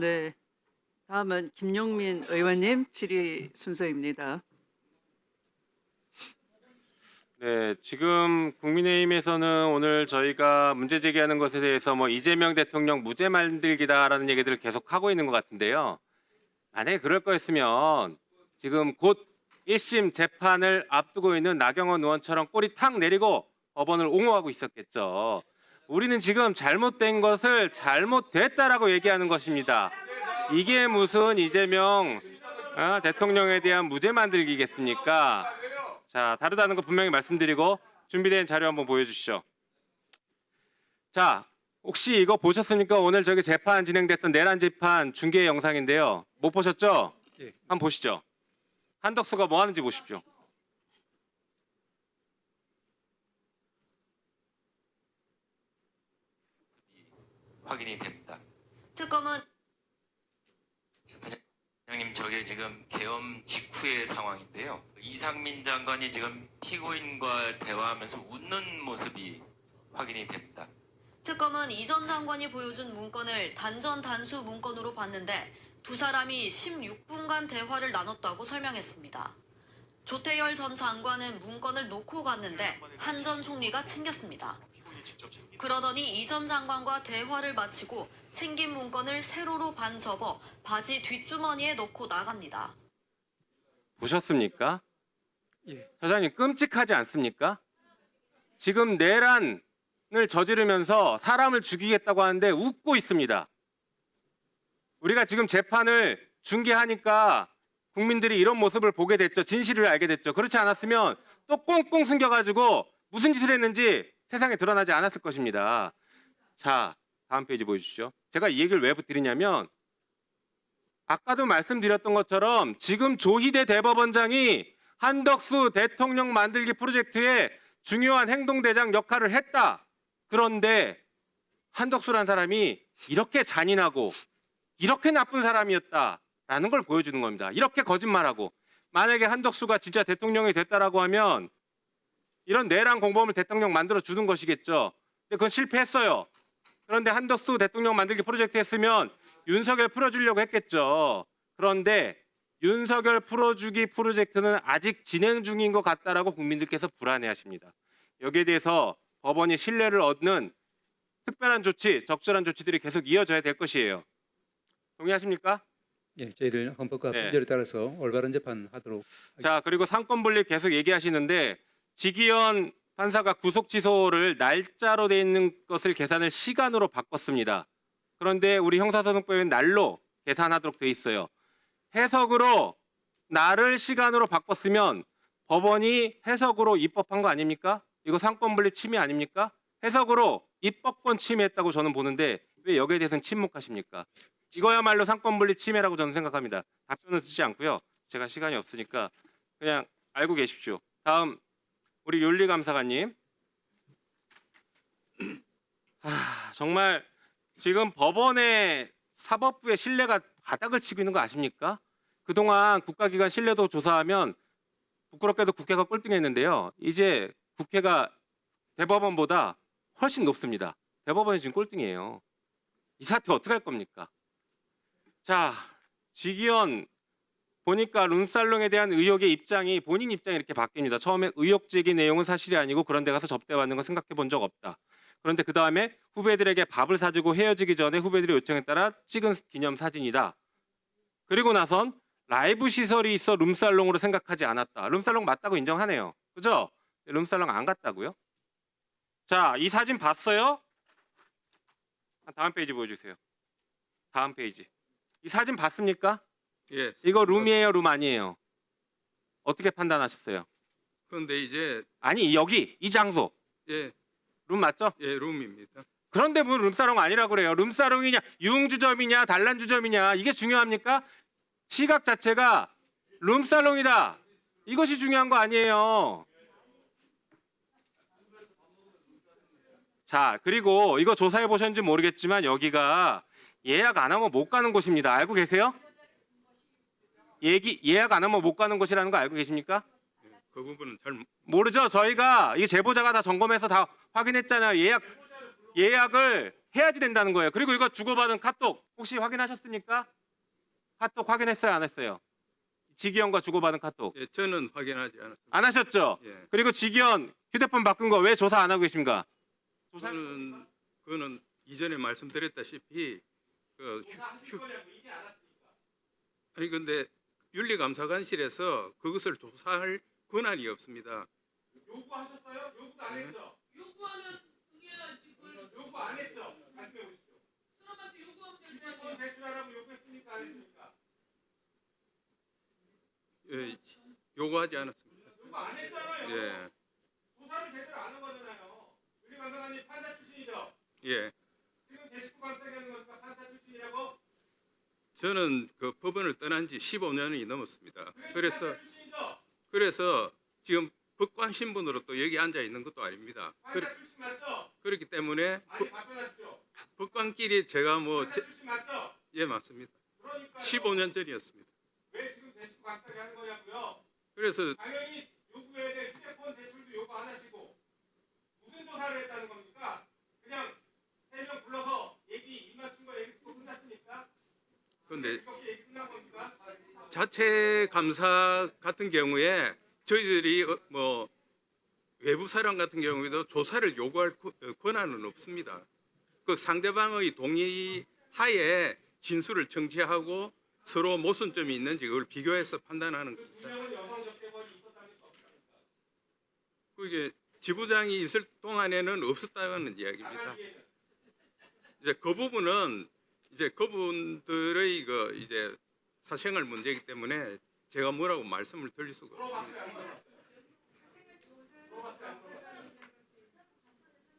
네. 다음은 김용민 의원님 질의 순서입니다. 네, 지금 국민의힘에서는 오늘 저희가 문제 제기하는 것에 대해서 뭐 이재명 대통령 무죄 만들기다라는 얘기들을 계속 하고 있는 것 같은데요. 만약에 그럴 거였으면 지금 곧 1심 재판을 앞두고 있는 나경원 의원처럼 꼬리 탁 내리고 법원을 옹호하고 있었겠죠. 우리는 지금 잘못된 것을 잘못됐다라고 얘기하는 것입니다. 이게 무슨 이재명 어, 대통령에 대한 무죄 만들기겠습니까? 자, 다르다는 거 분명히 말씀드리고 준비된 자료 한번 보여주시죠. 자, 혹시 이거 보셨습니까? 오늘 저기 재판 진행됐던 내란 재판 중계 영상인데요. 못 보셨죠? 예. 한번 보시죠. 한덕수가 뭐 하는지 보십시오. 확인이 됐다. 특검은 회장님 저게 지금 계엄 직후의 상황인데요. 이상민 장관이 지금 피고인과 대화하면서 웃는 모습이 확인이 됐다. 특검은 이 전 장관이 보여준 문건을 단전 단수 문건으로 봤는데 두 사람이 16분간 대화를 나눴다고 설명했습니다. 조태열 전 장관은 문건을 놓고 갔는데 한 전 총리가 챙겼습니다. 그러더니 이전 장관과 대화를 마치고 챙긴 문건을 세로로 반 접어 바지 뒷주머니에 넣고 나갑니다. 보셨습니까? 예. 사장님 끔찍하지 않습니까? 지금 내란을 저지르면서 사람을 죽이겠다고 하는데 웃고 있습니다. 우리가 지금 재판을 중계하니까 국민들이 이런 모습을 보게 됐죠. 진실을 알게 됐죠. 그렇지 않았으면 또 꽁꽁 숨겨가지고 무슨 짓을 했는지 세상에 드러나지 않았을 것입니다. 자, 다음 페이지 보여주시죠. 제가 이 얘기를 왜 드리냐면 아까도 말씀드렸던 것처럼 지금 조희대 대법원장이 한덕수 대통령 만들기 프로젝트의 중요한 행동대장 역할을 했다. 그런데 한덕수란 사람이 이렇게 잔인하고 이렇게 나쁜 사람이었다라는 걸 보여주는 겁니다. 이렇게 거짓말하고 만약에 한덕수가 진짜 대통령이 됐다라고 하면 이런 내란 공범을 대통령 만들어 주는 것이겠죠. 근데 그건 실패했어요. 그런데 한덕수 대통령 만들기 프로젝트 했으면 윤석열 풀어주려고 했겠죠. 그런데 윤석열 풀어주기 프로젝트는 아직 진행 중인 것 같다라고 국민들께서 불안해하십니다. 여기에 대해서 법원이 신뢰를 얻는 특별한 조치, 적절한 조치들이 계속 이어져야 될 것이에요. 동의하십니까? 예, 저희들 헌법과 네. 법률에 따라서 올바른 재판하도록 자 그리고 상권 분립 계속 얘기하시는데 지기현 판사가 구속 취소를 날짜로 돼 있는 것을 계산을 시간으로 바꿨습니다. 그런데 우리 형사소송법엔 날로 계산하도록 돼 있어요. 해석으로 날을 시간으로 바꿨으면 법원이 해석으로 입법한 거 아닙니까? 이거 상권 분립 침해 아닙니까? 해석으로 입법권 침해했다고 저는 보는데 왜 여기에 대해서는 침묵하십니까? 이거야말로 상권 분립 침해라고 저는 생각합니다. 답변은 쓰지 않고요. 제가 시간이 없으니까 그냥 알고 계십시오. 다음 우리 윤리감사관님. 아, 정말 지금 법원의 사법부의 신뢰가 바닥을 치고 있는 거 아십니까? 그동안 국가기관 신뢰도 조사하면 부끄럽게도 국회가 꼴등했는데요. 이제 국회가 대법원보다 훨씬 높습니다. 대법원이 지금 꼴등이에요. 이 사태 어떻게 할 겁니까? 자, 지기현 보니까 룸살롱에 대한 의혹의 입장이 본인 입장이 이렇게 바뀝니다. 처음에 의혹 제기 내용은 사실이 아니고 그런 데 가서 접대받는 건 생각해 본 적 없다. 그런데 그 다음에 후배들에게 밥을 사주고 헤어지기 전에 후배들의 요청에 따라 찍은 기념 사진이다. 그리고 나선 라이브 시설이 있어 룸살롱으로 생각하지 않았다. 룸살롱 맞다고 인정하네요. 그죠? 룸살롱 안 갔다고요? 자, 이 사진 봤어요? 다음 페이지 보여주세요. 다음 페이지. 이 사진 봤습니까? 예. 이거 룸이에요, 룸 아니에요? 어떻게 판단하셨어요? 그런데 이제 아니 여기 이 장소 예, 룸 맞죠? 예, 룸입니다. 그런데 무슨 룸사롱 아니라고 그래요? 룸사롱이냐, 유흥주점이냐, 단란주점이냐 이게 중요합니까? 시각 자체가 룸사롱이다. 이것이 중요한 거 아니에요. 자 그리고 이거 조사해 보셨는지 모르겠지만 여기가 예약 안 하면 못 가는 곳입니다. 알고 계세요? 얘기 예약 안 하면 못 가는 곳이라는 거 알고 계십니까? 그 부분은 잘 모르죠. 저희가 이 제보자가 다 점검해서 다 확인했잖아요. 예약 예약을 해야지 된다는 거예요. 그리고 이거 주고받은 카톡 혹시 확인하셨습니까? 카톡 확인했어요, 안 했어요? 지기현과 주고받은 카톡 예, 저는 확인하지 않았습니다. 안 하셨죠? 예. 그리고 지기현 휴대폰 바꾼 거 왜 조사 안 하고 계십니까? 조사 저는 그거는 이전에 말씀드렸다시피 그 휴, 휴, 아니 근데 윤리감사관실에서 그것을 조사할 권한이 없습니다. 요구하셨어요? 요구도 안 했죠? 요구하면 응해야지 그걸 요구 안 했죠? 말씀해 보십시오. 사람한테 요구하면 아니야 제출하라고 요구했습니까? 안 했습니까? 예, 요구하지 않았습니다. 요구 안 했잖아요. 예, 조사를 제대로 안 한 거잖아요. 우리 감사관님 판사 출신이죠? 예. 지금 제 식구 감사하는 거니까 판사 출신이라고? 저는 그 법원을 떠난 지 15년이 넘었습니다. 그래서? 그래서 지금 법관 신분으로 또 여기 앉아 있는 것도 아닙니다. 그? 그렇기 때문에 답변하십시오. 법관끼리 제가 뭐 제-? 예 맞습니다. 그러니까 15년 전이었습니다. 왜 지금 제 식구 하는 거냐고요? 그래서 당연히 요구해야 될 휴대폰 제출도 요구 안 하시고 무슨 조사를 했다는 겁니까? 그냥 세 명 불러서 얘기 입 맞춘 거 얘기 듣고 끝났습니까? 근데 즐겁게 얘기 끝난 겁니까? 자체 감사 같은 경우에 저희들이 어, 뭐 외부 사람 같은 경우에도 조사를 요구할 권- 어, 권한은 없습니다. 그 상대방의 동의 하에 진술을 정지하고 서로 모순점이 있는지 그걸 비교해서 판단하는 겁니다. 그게 지부장이 있을 동안에는 없었다는 이야기입니다. 이제 그 부분은 이제 그분들의 그 이제 사생활 문제이기 때문에 제가 뭐라고 말씀을 드릴 수가 없습니다.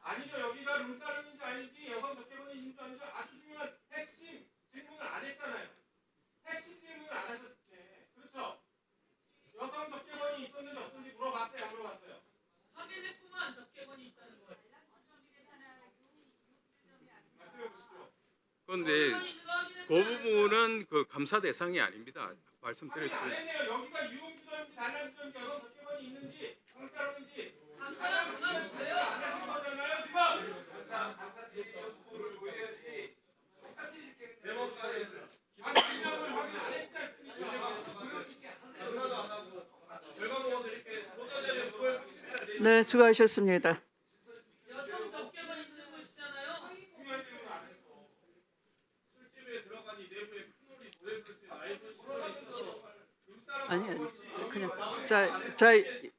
아니죠. 여기가 룸사롱인지 아닌지 여성 적개론인지 아닌지 아주 중요한 핵심 질문을 안 했잖아요. 핵심 질문을 안 하셨죠. 그렇죠? 여성 적개론이 있었는지 없었는지 물어봤어요. 안 물어봤어요? 확인했구만 적개건이 있다는 걸 말씀해 보시죠. 그런데 감사 대상이 아닙니다. 말씀드렸죠. 안 했네요. 여기가 유흥주점인지 단란주점인지 여성 적개론이 있는지 룸사롱인지 감사랑 불러주세요 안 하신 거잖아요. 지금. 아니, 증명을 확인 안 했지 않습니까? 네, 수고하셨습니다. 여성 적개건 있는 곳이잖아요 아니 아니 그냥 자, 자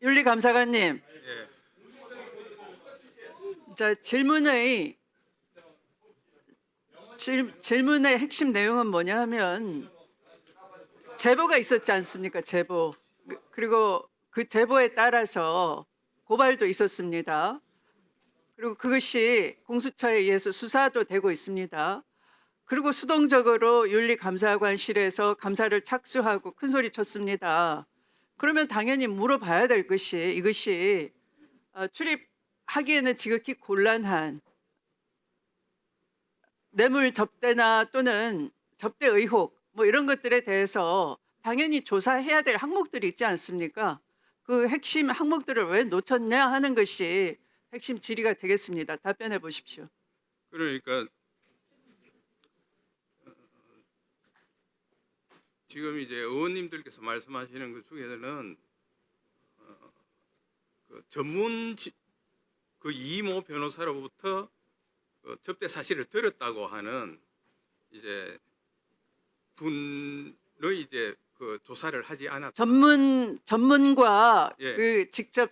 윤리감사관님 예. 자 질문의 질, 질문의 핵심 내용은 뭐냐 하면 제보가 있었지 않습니까 제보 그- 그리고 그 제보에 따라서 고발도 있었습니다 그리고 그것이 공수처에 의해서 수사도 되고 있습니다 그리고 수동적으로 윤리감사관실에서 감사를 착수하고 큰 소리 쳤습니다. 그러면 당연히 물어봐야 될 것이 이것이 어, 출입하기에는 지극히 곤란한 뇌물 접대나 또는 접대 의혹 뭐 이런 것들에 대해서 당연히 조사해야 될 항목들이 있지 않습니까? 그 핵심 항목들을 왜 놓쳤냐 하는 것이 핵심 질의가 되겠습니다. 답변해 보십시오. 그러니까 지금 이제 의원님들께서 말씀하시는 것 중에는 어, 그 전문 지- 그 이모 변호사로부터 그 접대 사실을 들었다고 하는 이제 분의 이제 그 조사를 하지 않았. 전문 전문과 예. 그 직접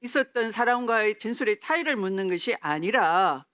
있었던 사람과의 진술의 차이를 묻는 것이 아니라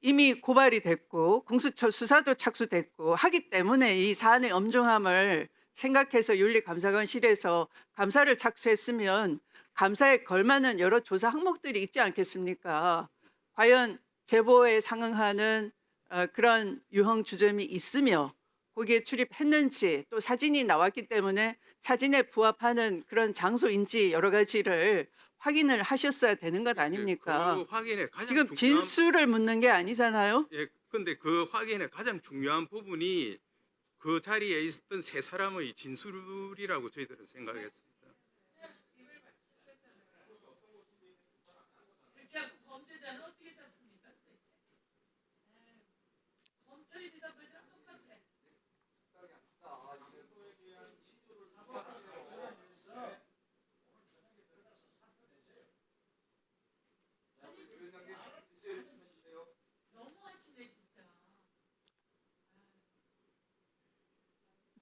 이미 고발이 됐고 공수처 수사도 착수됐고 하기 때문에 이 사안의 엄중함을 생각해서 윤리감사관실에서 감사를 착수했으면 감사에 걸맞는 여러 조사 항목들이 있지 않겠습니까? 과연 제보에 상응하는 어, 그런 유형 주점이 있으며 거기에 출입했는지 또 사진이 나왔기 때문에 사진에 부합하는 그런 장소인지 여러 가지를 확인을 하셨어야 되는 것 아닙니까? 그 확인의 가장 지금 중요한 진술을 묻는 게 아니잖아요. 예, 근데 그 확인의 가장 중요한 부분이 그 자리에 있었던 세 사람의 진술이라고 저희들은 어떻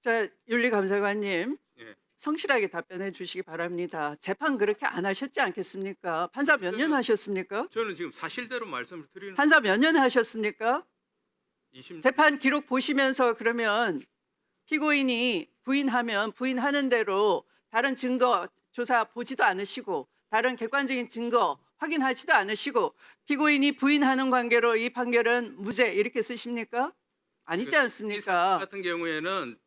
자, 윤리감사관님. 예. 성실하게 답변해 주시기 바랍니다. 재판 그렇게 안 하셨지 않겠습니까? 판사 몇 년 저는- 하셨습니까? 저는 지금 사실대로 말씀을 드리는 판사 몇 년 하셨습니까? 20 재판 기록 보시면서 그러면 피고인이 부인하면 부인하는 대로 다른 증거 조사 보지도 않으시고 다른 객관적인 증거 확인하지도 않으시고 피고인이 부인하는 관계로 이 판결은 무죄 이렇게 쓰십니까? 아니지 이 사건 않습니까? 같은 경우에는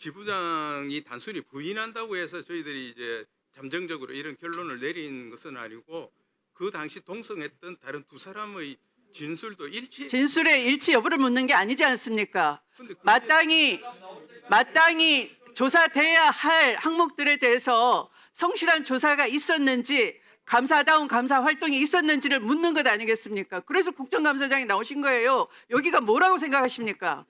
지부장이 단순히 부인한다고 해서 저희들이 이제 잠정적으로 이런 결론을 내린 것은 아니고 그 당시 동성했던 다른 두 사람의 진술도 일치. 진술의 일치 여부를 묻는 게 아니지 않습니까? 마땅히 마땅히 조사돼야 할 항목들에 대해서 성실한 조사가 있었는지 감사다운 감사 활동이 있었는지를 묻는 것 아니겠습니까? 그래서 국정감사장이 나오신 거예요. 여기가 뭐라고 생각하십니까?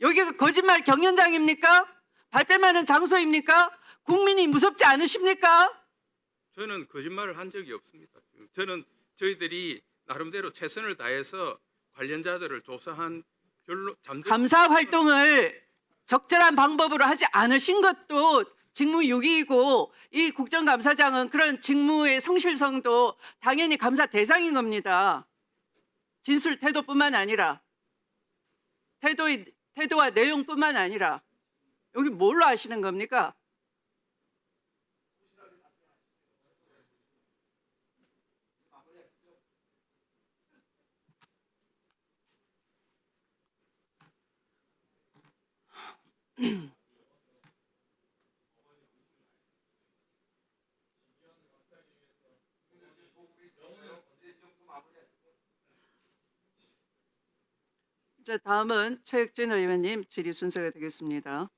여기가 거짓말 경연장입니까? 발뺌하는 장소입니까? 국민이 무섭지 않으십니까? 저는 거짓말을 한 적이 없습니다. 저는 저희들이 나름대로 최선을 다해서 관련자들을 조사한 결론 잠정 감사 활동을 적절한 방법으로 하지 않으신 것도 직무유기이고 이 국정감사장은 그런 직무의 성실성도 당연히 감사 대상인 겁니다. 진술 태도뿐만 아니라 태도의 태도와 내용뿐만 아니라 여기 뭘로 하시는 겁니까? 이제 다음은 최혁진 의원님 질의 순서가 되겠습니다.